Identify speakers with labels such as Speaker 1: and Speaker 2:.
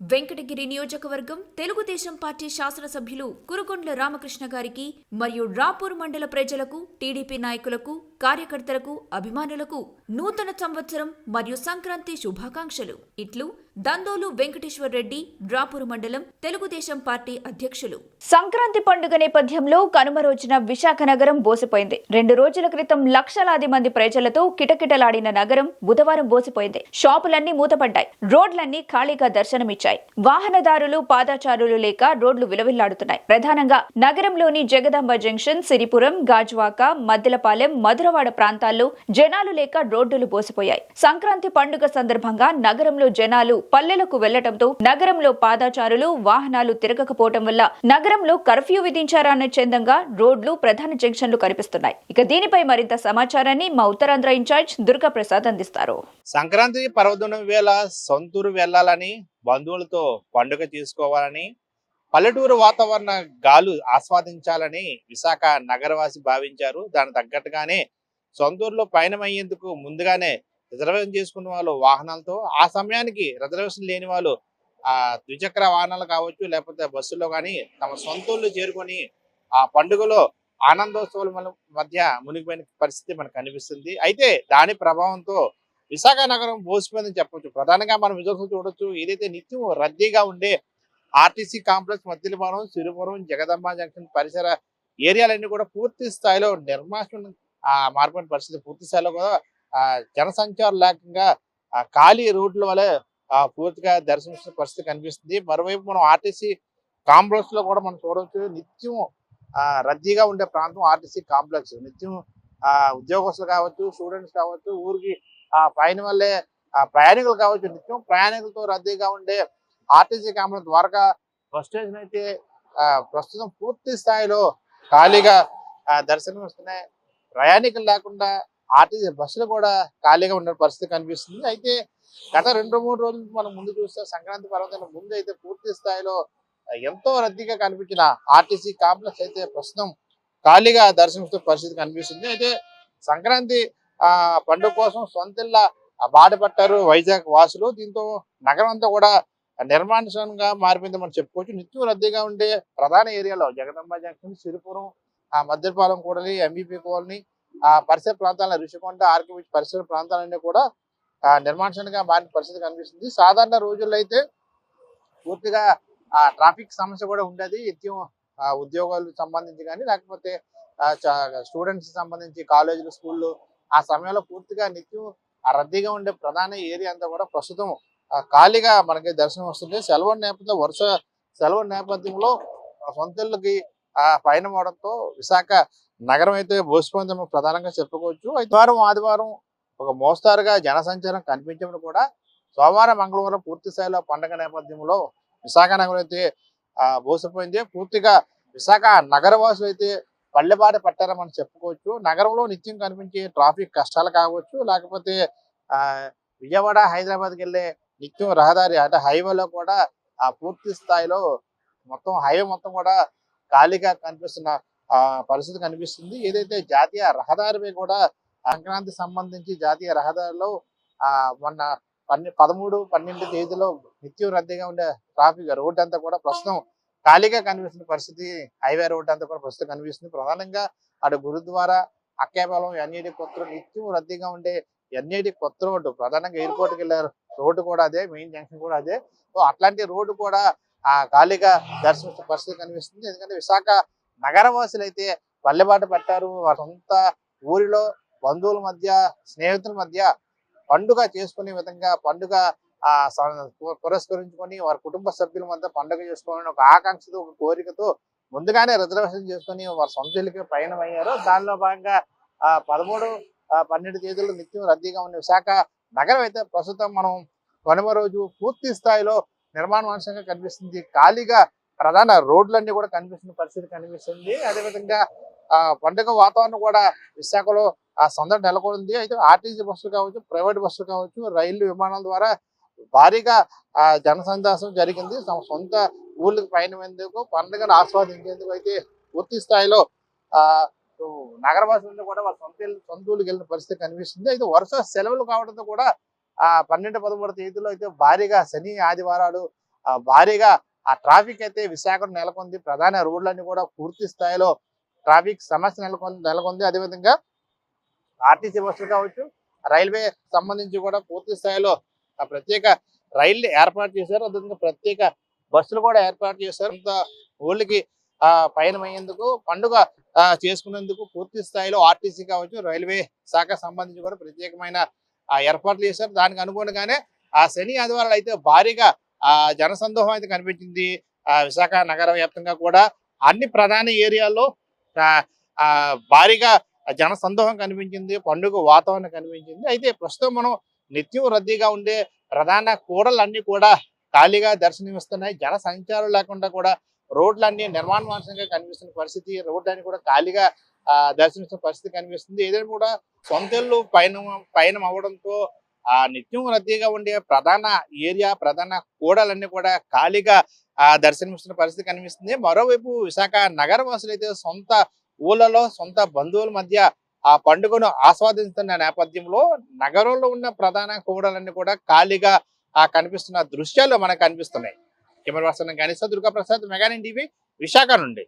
Speaker 1: వెంకటగిరి నియోజకవర్గం తెలుగుదేశం పార్టీ శాసనసభ్యులు కురుగొండ్ల రామకృష్ణ గారికి మరియు రాపూర్ మండల ప్రజలకు టీడీపీ నాయకులకు కార్యకర్తలకు అభిమానులకు నూతన సంవత్సరం మరియు సంక్రాంతి శుభాకాంక్షలు. ఇట్లు దందోలు వెంకటేశ్వర్ రెడ్డి డ్రాపూర్ మండలం తెలుగుదేశం పార్టీ అధ్యక్షులు. సంక్రాంతి పండుగ నేపథ్యంలో కనుమ రోజున విశాఖ నగరం బోసిపోయింది. రెండు రోజుల క్రితం లక్షలాది మంది ప్రజలతో కిటకిటలాడిన నగరం బుధవారం బోసిపోయింది. షాపులన్నీ మూతపడ్డాయి. రోడ్లన్నీ ఖాళీగా దర్శనమిచ్చాయి. వాహనదారులు పాదాచారులు లేక రోడ్లు విలవిల్లాడుతున్నాయి. ప్రధానంగా నగరంలోని జగదాంబ జంక్షన్ సిరిపురం గాజువాక మద్దెలపాలెం మధురవాడ ప్రాంతాల్లో జనాలు లేక రోడ్డులు బోసిపోయాయి. సంక్రాంతి పండుగ సందర్భంగా నగరంలో జనాలు పల్లెలకు వెళ్ళటంతో నగరంలో పాదాచారులు వాహనాలు తిరగకపోవటం వల్ల నగరంలో కర్ఫ్యూ విధించారన్న చందంగా రోడ్లు ప్రధాన జంక్షన్లు కనిపిస్తున్నాయి. ఇక దీనిపై మరింత సమాచారాన్ని మా ఉత్తరాంధ్ర ఇన్ఛార్జ్ దుర్గా ప్రసాద్ అందిస్తారు.
Speaker 2: సంక్రాంతి పర్వదినం వేళ సొంతూరు వెళ్ళాలని బంధువులతో పండుగ చేసుకోవాలని పల్లెటూరు వాతావరణ గాలు ఆస్వాదించాలని విశాఖ నగరవాసి భావించారు. దాని తగ్గట్టుగానే సొంతూరులో పయనమయ్యేందుకు ముందుగానే రిజర్వేషన్ చేసుకున్న వాళ్ళు వాహనాలతో ఆ సమయానికి రిజర్వేషన్ లేని వాళ్ళు ఆ ద్విచక్ర వాహనాలు కావచ్చు లేకపోతే బస్సుల్లో కానీ తమ సొంతూళ్ళు చేరుకొని ఆ పండుగలో ఆనందోత్సవాల మధ్య మునిగిపోయిన పరిస్థితి మనకు కనిపిస్తుంది. అయితే దాని ప్రభావంతో విశాఖ నగరం బోసిపోయిందని చెప్పవచ్చు ప్రధానంగా మనం విజువల్స్ చూడొచ్చు. ఏదైతే నిత్యం రద్దీగా ఉండే RTC complex Maddilapuram Siripuram Jagadamba junction పరిసర ఏరియాలన్నీ కూడా పూర్తి స్థాయిలో నిర్మాణం ఆ మారిపోయిన పరిస్థితి పూర్తి స్థాయిలో కూడా ఆ జనసంచారం లేకుండా ఖాళీ రోడ్ల వలె ఆ పూర్తిగా దర్శించిన పరిస్థితి కనిపిస్తుంది. మరోవైపు మనం ఆర్టీసీ కాంప్లెక్స్లో కూడా మనం చూడవచ్చు. నిత్యం రద్దీగా ఉండే ప్రాంతం ఆర్టీసీ కాంప్లెక్స్. నిత్యం ఆ ఉద్యోగస్తులు కావచ్చు స్టూడెంట్స్ కావచ్చు ఊరికి ఆ పైన వల్లే ఆ ప్రయాణికులు కావచ్చు నిత్యం ప్రయాణికులతో రద్దీగా ఉండే RTC complex Dwaraka bus station అయితే ఆ, ప్రస్తుతం పూర్తి స్థాయిలో ఖాళీగా దర్శనం వస్తున్నాయి ప్రయాణికులు లేకుండా ఆర్టీసీ బస్సులు కూడా ఖాళీగా ఉన్న పరిస్థితి కనిపిస్తుంది. అయితే గత రెండు మూడు రోజులు మనం ముందు చూస్తే సంక్రాంతి పర్వదినం ముందు అయితే పూర్తి స్థాయిలో ఎంతో రద్దీగా కనిపించిన ఆర్టీసీ కాంప్లెక్స్ అయితే ప్రస్తుతం ఖాళీగా దర్శనమిస్తున్న పరిస్థితి కనిపిస్తుంది. అయితే సంక్రాంతి ఆ పండుగ కోసం సొంతిల్లా బాధపడ్డారు వైజాగ్ వాసులు. దీంతో నగరం అంతా కూడా నిర్మానుషంగా మారిపోయింది మనం చెప్పుకోవచ్చు. నిత్యం రద్దీగా ఉండే ప్రధాన ఏరియాలో జగదంబ జంక్షన్ సిరిపురం ఆ మధ్యపాలెం కూడలి ఎంబీపీ కాలనీ ఆ పరిసర ప్రాంతాల ఋషికొండ ఆర్కే పరిసర ప్రాంతాలన్నీ కూడా ఆ నిర్మానుషంగా మారిన పరిస్థితి కనిపిస్తుంది. సాధారణ రోజుల్లో అయితే పూర్తిగా ఆ ట్రాఫిక్ సమస్య కూడా ఉండేది. నిత్యం ఆ ఉద్యోగాలకు సంబంధించి కానీ లేకపోతే స్టూడెంట్స్ సంబంధించి కాలేజీలు స్కూళ్ళు ఆ సమయంలో పూర్తిగా నిత్యం ఆ రద్దీగా ఉండే ప్రధాన ఏరియా అంతా కూడా ప్రస్తుతం ఖాళీగా మనకి దర్శనం వస్తుంది. సెలవు నేపథ్యంలో వరుస సెలవు నేపథ్యంలో సొంతళ్ళకి ఆ పైన అవడంతో విశాఖ నగరం అయితే భూస్పందం ప్రధానంగా చెప్పుకోవచ్చు. అయితే వారం ఆదివారం ఒక మోస్తారుగా జనసంచారం కనిపించడం కూడా సోమవారం మంగళవారం పూర్తి స్థాయిలో పండగ నేపథ్యంలో విశాఖ నగరం అయితే ఆ బోసిపోయింది పూర్తిగా విశాఖ నగరవాసులు అయితే పల్లెబాట పట్టారని చెప్పుకోవచ్చు. నగరంలో నిత్యం కనిపించే ట్రాఫిక్ కష్టాలు కావచ్చు. లేకపోతే ఆ విజయవాడ హైదరాబాద్కి వెళ్ళే నిత్యం రహదారి అంటే హైవేలో కూడా ఆ పూర్తి స్థాయిలో మొత్తం హైవే మొత్తం కూడా ఖాళీగా కనిపిస్తున్న ఆ పరిస్థితి కనిపిస్తుంది. ఏదైతే జాతీయ రహదారిపై కూడా సంక్రాంతి సంబంధించి జాతీయ రహదారిలో ఆ మొన్న పన్నె పదమూడు పన్నెండు తేదీలో నిత్యం రద్దీగా ఉండే ట్రాఫిక్ రోడ్డు అంతా కూడా ప్రస్తుతం ఖాళీగా కనిపిస్తున్న పరిస్థితి. హైవే రోడ్ అంతా కూడా ప్రస్తుతం కనిపిస్తుంది. ప్రధానంగా అటు గురుద్వారా అక్కేపాలెం ఎన్ఏడి కొత్త నిత్యం రద్దీగా ఉండే ఎన్ఏడి కొత్త రోడ్డు ప్రధానంగా ఎయిర్పోర్ట్కి వెళ్ళే రోడ్డు కూడా అదే మెయిన్ జంక్షన్ కూడా అదే. సో అట్లాంటి రోడ్డు కూడా ఆ ఖాళీగా దర్శించిన పరిస్థితి కనిపిస్తుంది. ఎందుకంటే విశాఖ నగరవాసులు అయితే పల్లెబాట పెట్టారు. వారి సొంత ఊరిలో బంధువుల మధ్య స్నేహితుల మధ్య పండుగ చేసుకునే విధంగా పండుగ పురస్కరించుకొని వారి కుటుంబ సభ్యుల మధ్య పండుగ చేసుకోవాలని ఒక ఆకాంక్షతో ఒక కోరికతో ముందుగానే రిజర్వేషన్ చేసుకొని వారి సొంత ఇల్లుకి ప్రయాణం అయ్యారు దానిలో భాగంగా ఆ పదమూడు పన్నెండు తేదీలు నిత్యం రద్దీగా ఉన్న విశాఖ నగరం అయితే ప్రస్తుతం మనం కొనమ రోజు పూర్తి స్థాయిలో నిర్మాణాంశంగా కనిపిస్తుంది. ఖాళీగా ప్రధాన రోడ్లన్నీ కూడా కనిపిస్తున్న పరిస్థితి కనిపిస్తుంది. అదేవిధంగా ఆ పండుగ వాతావరణం కూడా విశాఖలో ఆ సందడి నెలకొంది. అయితే ఆర్టీసీ బస్సులు కావచ్చు ప్రైవేట్ బస్సులు కావచ్చు రైలు విమానాల ద్వారా భారీగా ఆ జనసందాసం జరిగింది. తమ సొంత ఊళ్ళకి పయనమేందుకు పండుగను ఆస్వాదించేందుకు అయితే పూర్తి స్థాయిలో ఆ నగరవాసులందరూ కూడా వాళ్ళ సొంత సొంత ఊళ్ళకి వెళ్ళిన పరిస్థితి కనిపిస్తుంది. అయితే వరుస సెలవులు కావడంతో కూడా ఆ పన్నెండు పదమూడు తేదీలో అయితే భారీగా శని ఆదివారాలు భారీగా ఆ ట్రాఫిక్ అయితే విశాఖను నెలకొంది. ప్రధాన రోడ్లన్నీ కూడా పూర్తి స్థాయిలో ట్రాఫిక్ సమస్య నెలకొంది నెలకొంది. అదేవిధంగా ఆర్టీసీ బస్సులు కావచ్చు రైల్వే సంబంధించి కూడా పూర్తి స్థాయిలో ఆ ప్రత్యేక రైళ్ళు ఏర్పాటు చేశారు. అదేవిధంగా ప్రత్యేక బస్సులు కూడా ఏర్పాటు చేశారు. ఊళ్ళకి ఆ పయనమయ్యేందుకు పండుగ చేసుకునేందుకు పూర్తి స్థాయిలో ఆర్టీసీ కావచ్చు రైల్వే శాఖ సంబంధించి కూడా ప్రత్యేకమైన ఆ ఏర్పాట్లు చేశారు. దానికి అనుగుణంగానే ఆ శని ఆదివారాలు అయితే భారీగా ఆ జనసందోహం అయితే కనిపించింది. ఆ విశాఖ నగర వ్యాప్తంగా కూడా అన్ని ప్రధాన ఏరియాల్లో ఆ, భారీగా జనసందోహం కనిపించింది. పండుగ వాతావరణం కనిపించింది. అయితే ప్రస్తుతం మనం నిత్యం రద్దీగా ఉండే ప్రధాన కూడలన్నీ కూడా ఖాళీగా దర్శనమిస్తున్నాయి. జన సంచారం లేకుండా కూడా రోడ్లన్నీ నిర్మాణవంతంగా కనిపిస్తున్న పరిస్థితి. రోడ్లన్నీ కూడా ఖాళీగా ఆ, దర్శనమిస్తున్న పరిస్థితి కనిపిస్తుంది. ఏదైనా కూడా సొంతలు పైన పయనం అవడంతో ఆ నిత్యం రద్దీగా ఉండే ప్రధాన ఏరియా ప్రధాన కూడలన్నీ కూడా ఖాళీగా ఆ దర్శనమిస్తున్న పరిస్థితి కనిపిస్తుంది. మరోవైపు విశాఖ నగర వాసులు అయితే సొంత ఊళ్ళలో సొంత బంధువుల మధ్య ఆ పండుగను ఆస్వాదిస్తున్న నేపథ్యంలో నగరంలో ఉన్న ప్రధాన కూడలన్నీ కూడా ఖాళీగా ఆ కనిపిస్తున్న దృశ్యాలు మనకు కనిపిస్తున్నాయి. కెమెరా పర్సన్ గణేశ దుర్గా ప్రసాద్ మెగానీ టీవీ విశాఖ నుండి.